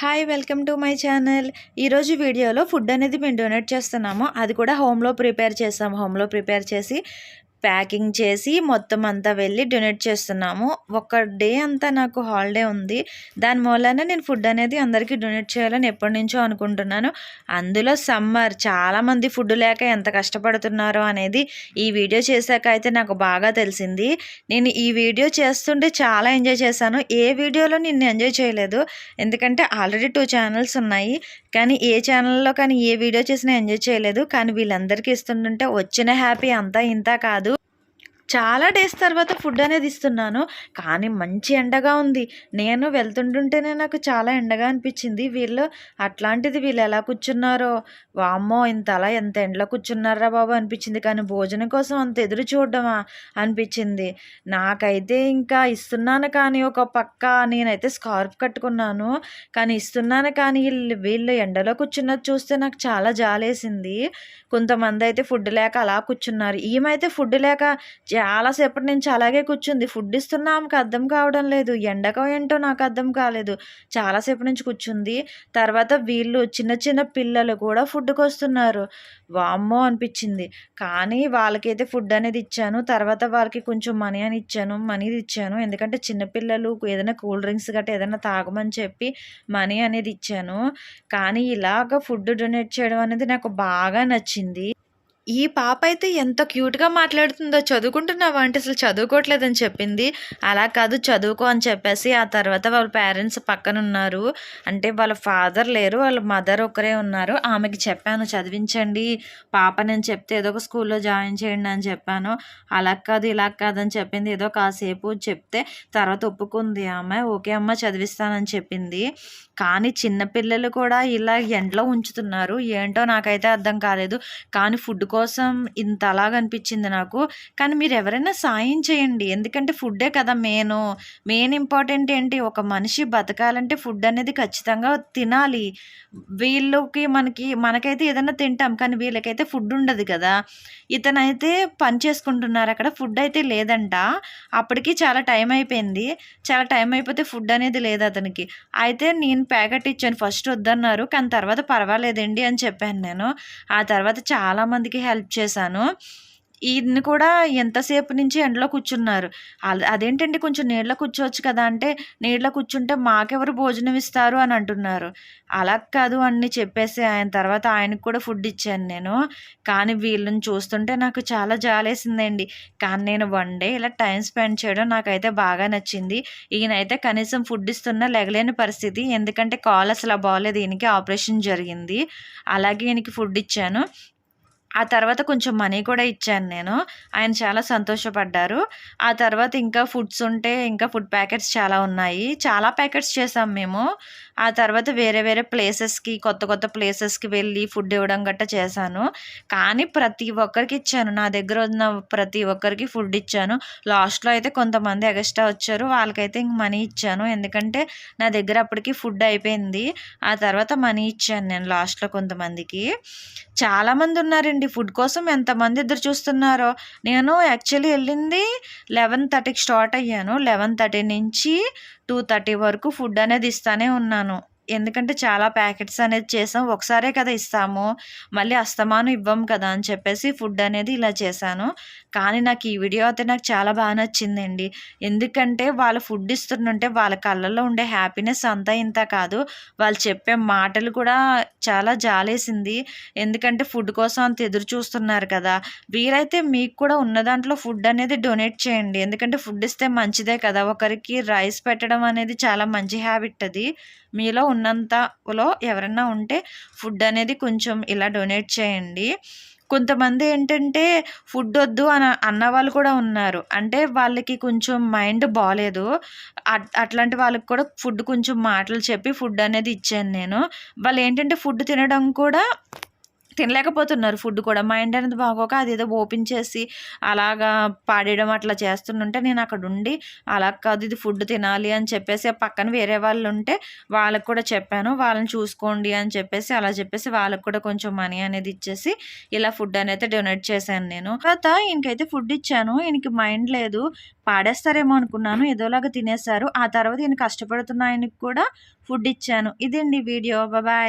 Hi welcome to my channel. ఈరోజు వీడియోలో food అనేది మేము డొనేట్ చేస్తున్నాము. అది కూడా హోమ్లో ప్రిపేర్ చేస్తాము హోమ్లో ప్రిపేర్ చేసి ప్యాకింగ్ చేసి మొత్తం అంతా వెళ్ళి డొనేట్ చేస్తున్నాము. ఒక డే అంతా నాకు హాలిడే ఉంది. దాని మూలన నేను ఫుడ్ అనేది అందరికీ డొనేట్ చేయాలని ఎప్పటి నుంచో అనుకుంటున్నాను. అందులో సమ్మర్ చాలామంది ఫుడ్ లేక ఎంత కష్టపడుతున్నారో అనేది ఈ వీడియో చేశాక అయితే నాకు బాగా తెలిసింది. నేను ఈ వీడియో చేస్తుంటే చాలా ఎంజాయ్ చేశాను. ఏ వీడియోలో నేను ఎంజాయ్ చేయలేదు? ఎందుకంటే ఆల్రెడీ టూ ఛానల్స్ ఉన్నాయి. కానీ ఏ ఛానల్లో కానీ ఏ వీడియో చేసినా ఎంజాయ్ చేయలేదు. కానీ వీళ్ళందరికీ ఇస్తుంటుంటే వచ్చిన హ్యాపీ అంతా ఇంత కాదు. చాలా డేస్ తర్వాత ఫుడ్ అనేది ఇస్తున్నాను. కానీ మంచి ఎండగా ఉంది. నేను వెళ్తుంటుంటేనే నాకు చాలా ఎండగా అనిపించింది. వీళ్ళు అట్లాంటిది వీళ్ళు ఎలా కూర్చున్నారో? వామ్మో ఇంత అలా ఎంత ఎండలో కూర్చున్నారా బాబు అనిపించింది. కానీ భోజనం కోసం అంత ఎదురు చూడడమా అనిపించింది. నాకైతే ఇంకా ఇస్తున్నాను కానీ ఒక పక్క నేనైతే స్కార్ఫ్ కట్టుకున్నాను. కానీ ఇస్తున్నాను కానీ వీళ్ళు వీళ్ళు ఎండలో కూర్చున్నది చూస్తే నాకు చాలా జాలేసింది. కొంతమంది అయితే ఫుడ్ లేక అలా కూర్చున్నారు. ఈమెయితే ఫుడ్ లేక చాలాసేపటి నుంచి అలాగే కూర్చుంది. ఫుడ్ ఇస్తున్నా ఆమెకు అర్థం కావడం లేదు. ఎండకో ఏంటో నాకు అర్థం కాలేదు. చాలాసేపు నుంచి కూర్చుంది. తర్వాత వీళ్ళు చిన్న చిన్న పిల్లలు కూడా ఫుడ్కి వస్తున్నారు. వామ్మో అనిపించింది. కానీ వాళ్ళకైతే ఫుడ్ అనేది ఇచ్చాను. తర్వాత వాళ్ళకి కొంచెం మనీ అని ఇచ్చాను. మనీ ఇచ్చాను. ఎందుకంటే చిన్నపిల్లలు ఏదైనా కూల్ డ్రింక్స్ గట్రా ఏదైనా తాగమని చెప్పి మనీ అనేది ఇచ్చాను. కానీ ఇలాగ ఫుడ్ డొనేట్ చేయడం అనేది నాకు బాగా నచ్చింది. ఈ పాప అయితే ఎంత క్యూట్గా మాట్లాడుతుందో చదువుకుంటున్నావా అంటే అసలు చదువుకోవట్లేదని చెప్పింది. అలా కాదు చదువుకో అని చెప్పేసి ఆ తర్వాత వాళ్ళ పేరెంట్స్ పక్కన ఉన్నారు అంటే వాళ్ళ ఫాదర్ లేరు వాళ్ళ మదర్ ఒకరే ఉన్నారు. ఆమెకి చెప్పాను చదివించండి పాప నేను చెప్తే ఏదో ఒక స్కూల్లో జాయిన్ చేయండి అని చెప్పాను. అలా కాదు ఇలా కాదని చెప్పింది. ఏదో కాసేపు చెప్తే తర్వాత ఒప్పుకుంది ఆమె. ఓకే అమ్మ చదివిస్తానని చెప్పింది. కానీ చిన్నపిల్లలు కూడా ఇలా ఎండలో ఉంచుతున్నారు. ఏంటో నాకైతే అర్థం కాలేదు. కానీ ఫుడ్ కోసం ఇంత అలాగనిపించింది నాకు. కానీ మీరు ఎవరైనా సాయం చేయండి. ఎందుకంటే ఫుడ్డే కదా మెయిన్. మెయిన్ ఇంపార్టెంట్ ఏంటి? ఒక మనిషి బతకాలంటే ఫుడ్ అనేది ఖచ్చితంగా తినాలి. వీళ్ళకి మనకి మనకైతే ఏదైనా తింటాం. కానీ వీళ్ళకైతే ఫుడ్ ఉండదు కదా. ఇతనైతే పని చేసుకుంటున్నారు అక్కడ. ఫుడ్ అయితే లేదంట. అప్పటికి చాలా టైం అయిపోయింది. చాలా టైం అయిపోతే ఫుడ్ అనేది లేదు అతనికి. అయితే నేను ప్యాకెట్ ఇచ్చాను. ఫస్ట్ వద్దన్నారు. కానీ తర్వాత పర్వాలేదండి అని చెప్పాను నేను. ఆ తర్వాత చాలామందికి హెల్ప్ చేశాను. ఈయన్ని కూడా ఎంతసేపు నుంచి ఎండలో కూర్చున్నారు. అదేంటండి కొంచెం నీళ్ళలో కూర్చోవచ్చు కదా అంటే నీళ్ళ కూర్చుంటే మాకెవరు భోజనం ఇస్తారు అని అంటున్నారు. అలా కాదు అని చెప్పేసి ఆయన తర్వాత ఆయనకు కూడా ఫుడ్ ఇచ్చాను నేను. కానీ వీళ్ళని చూస్తుంటే నాకు చాలా జాలేసిందండి. కానీ నేను వన్ డే ఇలా టైం స్పెండ్ చేయడం నాకైతే బాగా నచ్చింది. ఈయనైతే కనీసం ఫుడ్ ఇస్తున్నా లెగలేని పరిస్థితి. ఎందుకంటే కాల్ అసలు బాగాలేదు ఈయనకి ఆపరేషన్ జరిగింది. అలాగే ఈయనకి ఫుడ్ ఇచ్చాను. ఆ తర్వాత కొంచెం మనీ కూడా ఇచ్చాను నేను. ఆయన చాలా సంతోషపడ్డారు. ఆ తర్వాత ఇంకా ఫుడ్స్ ఉంటే ఇంకా ఫుడ్ ప్యాకెట్స్ చాలా ఉన్నాయి. చాలా ప్యాకెట్స్ చేసాం మేము. ఆ తర్వాత వేరే వేరే ప్లేసెస్కి కొత్త కొత్త ప్లేసెస్కి వెళ్ళి ఫుడ్ ఇవ్వడం గట్టా చేశాను. కానీ ప్రతి ఒక్కరికి ఇచ్చాను. నా దగ్గర ఉన్న ప్రతి ఒక్కరికి ఫుడ్ ఇచ్చాను. లాస్ట్లో అయితే కొంతమంది ఎగస్ట్రా వచ్చారు. వాళ్ళకైతే ఇంక మనీ ఇచ్చాను. ఎందుకంటే నా దగ్గర అప్పటికి ఫుడ్ అయిపోయింది. ఆ తర్వాత మనీ ఇచ్చాను నేను లాస్ట్లో కొంతమందికి. చాలామంది ఉన్నారండి. ఫుడ్ కోసం ఎంతమంది ఎదురు చూస్తున్నారో. నేను యాక్చువల్లీ వెళ్ళింది లెవెన్ థర్టీకి స్టార్ట్ అయ్యాను. లెవెన్ థర్టీ నుంచి టూ థర్టీ వరకు ఫుడ్ అనేది ఇస్తానే ఉన్నాను. ఎందుకంటే చాలా ప్యాకెట్స్ అనేది చేసాం. ఒకసారే కదా ఇస్తాము. మళ్ళీ అస్తమానం ఇవ్వం కదా అని చెప్పేసి ఫుడ్ అనేది ఇలా చేశాను. కానీ నాకు ఈ వీడియో అయితే నాకు చాలా బాగా నచ్చిందండి. ఎందుకంటే వాళ్ళు ఫుడ్ ఇస్తుంటే వాళ్ళ కళ్ళల్లో ఉండే హ్యాపీనెస్ అంతా ఇంత కాదు. వాళ్ళు చెప్పే మాటలు కూడా చాలా జాలేసింది. ఎందుకంటే ఫుడ్ కోసం అంత ఎదురు చూస్తున్నారు కదా. వీరైతే మీకు కూడా ఉన్న దాంట్లో ఫుడ్ అనేది డొనేట్ చేయండి. ఎందుకంటే ఫుడ్ ఇస్తే మంచిదే కదా. ఒకరికి రైస్ పెట్టడం అనేది చాలా మంచి హ్యాబిట్ అది. మీలో ఉన్నంతలో ఎవరైనా ఉంటే ఫుడ్ అనేది కొంచెం ఇలా డొనేట్ చేయండి. కొంతమంది ఏంటంటే ఫుడ్ వద్దు అని అన్న వాళ్ళు కూడా ఉన్నారు. అంటే వాళ్ళకి కొంచెం మైండ్ బాగాలేదు అట్లాంటి వాళ్ళకి కూడా ఫుడ్ కొంచెం మాటలు చెప్పి ఫుడ్ అనేది ఇచ్చాను నేను. వాళ్ళు ఏంటంటే ఫుడ్ తినడం కూడా తినలేకపోతున్నారు ఫుడ్ కూడా. మైండ్ అనేది బాగోక అదేదో ఓపెన్ చేసి అలాగా పాడేయడం అట్లా చేస్తుంటే నేను అక్కడ ఉండి అలా కాదు ఇది ఫుడ్ తినాలి అని చెప్పేసి పక్కన వేరే వాళ్ళు ఉంటే వాళ్ళకి కూడా చెప్పాను వాళ్ళని చూసుకోండి అని చెప్పేసి అలా చెప్పేసి వాళ్ళకి కూడా కొంచెం మనీ అనేది ఇచ్చేసి ఇలా ఫుడ్ అనేది డొనేట్ చేశాను నేను. తర్వాత ఈయనకైతే ఫుడ్ ఇచ్చాను ఈయనకి మైండ్ లేదు పాడేస్తారేమో అనుకున్నాను ఏదోలాగా తినేశారు ఆ తర్వాత ఈయన కష్టపడుతున్న ఆయనకి కూడా ఫుడ్ ఇచ్చాను. ఇదండి వీడియో బాయ్